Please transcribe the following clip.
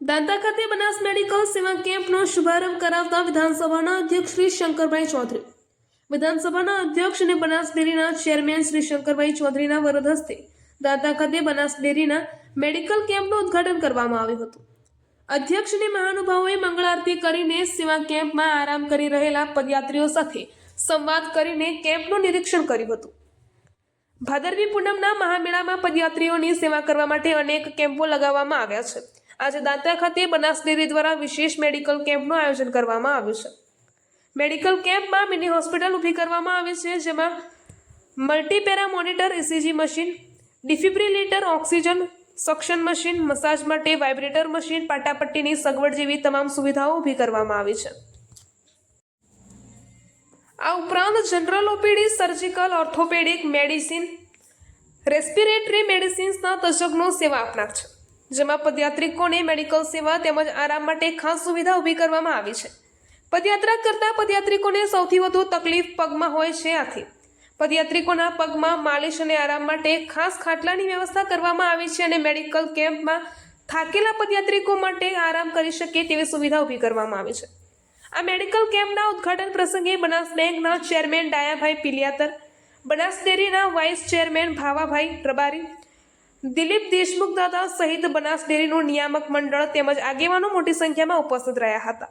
દાંતા ખાતે બનાસ મેડિકલ સેવા કેમ્પનો શુભારંભ કરાવતા વિધાનસભાના અધ્યક્ષ શ્રી શંકરભાઈ ચૌધરી. વિધાનસભાના અધ્યક્ષ અને બનાસ ડેરીના ચેરમેન શ્રી શંકરભાઈ ચૌધરીના વરદ હસ્તે દાંતા ખાતે બનાસ ડેરીના મેડિકલ કેમ્પનું ઉદ્ઘાટન કરવામાં આવ્યું હતું. અધ્યક્ષને મહાનુભાવોએ મંગળ આરતી કરીને સેવા કેમ્પમાં આરામ કરી રહેલા પદયાત્રીઓ સાથે સંવાદ કરીને કેમ્પનું નિરીક્ષણ કર્યું હતું. ભાદરવી પૂનમના મહામેળામાં પદયાત્રીઓની સેવા કરવા માટે અનેક કેમ્પો લગાવવામાં આવ્યા છે. આજે દાંતા ખાતે બનાસ ડેરી દ્વારા વિશેષ મેડિકલ કેમ્પનું આયોજન કરવામાં આવ્યું છે. મેડિકલ કેમ્પમાં મિની હોસ્પિટલ ઊભી કરવામાં આવી છે, જેમાં multipara monitor ECG machine, defibrillator, oxygen suction machine, massage માટે વાઇબ્રેટર મશીન, પાટાપટ્ટીની સગવડ જેવી તમામ સુવિધાઓ ઊભી કરવામાં આવી છે. આ ઉપરાંત general OPD, surgical, orthopaedic medicine, respiratory મેડિસિન્સના તજજ્ઞો સેવા આપનાર છે. જેમાં પદયાત્રિકોને મેડિકલ સેવા તેમજ આરામ માટે ખાસ સુવિધા ઊભી કરવામાં આવી છે. પદયાત્રા કરતા પદયાત્રિકોને સૌથી વધુ તકલીફ પગમાં હોય છે આથી. પદયાત્રિકોના પગમાં માલિશ અને આરામ માટે ખાસ ખાટલાની વ્યવસ્થા કરવામાં આવી છે અને મેડિકલ કેમ્પમાં થાકેલા પદયાત્રિકો માટે આરામ કરી શકે તેવી સુવિધા ઊભી કરવામાં આવી છે. આ મેડિકલ કેમ્પના ઉદ્ઘાટન પ્રસંગે બનાસ બેંકના ચેરમેન ડાયાભાઈ પિલિયાતર, બનાસ ડેરીના વાઇસ ચેરમેન ભાવાભાઈ રબારી દિલીપ દેશમુખ દાદા સહિત બનાસ ડેરીનું નિયામક મંડળ તેમજ આગેવાનો મોટી સંખ્યામાં ઉપસ્થિત રહ્યા હતા.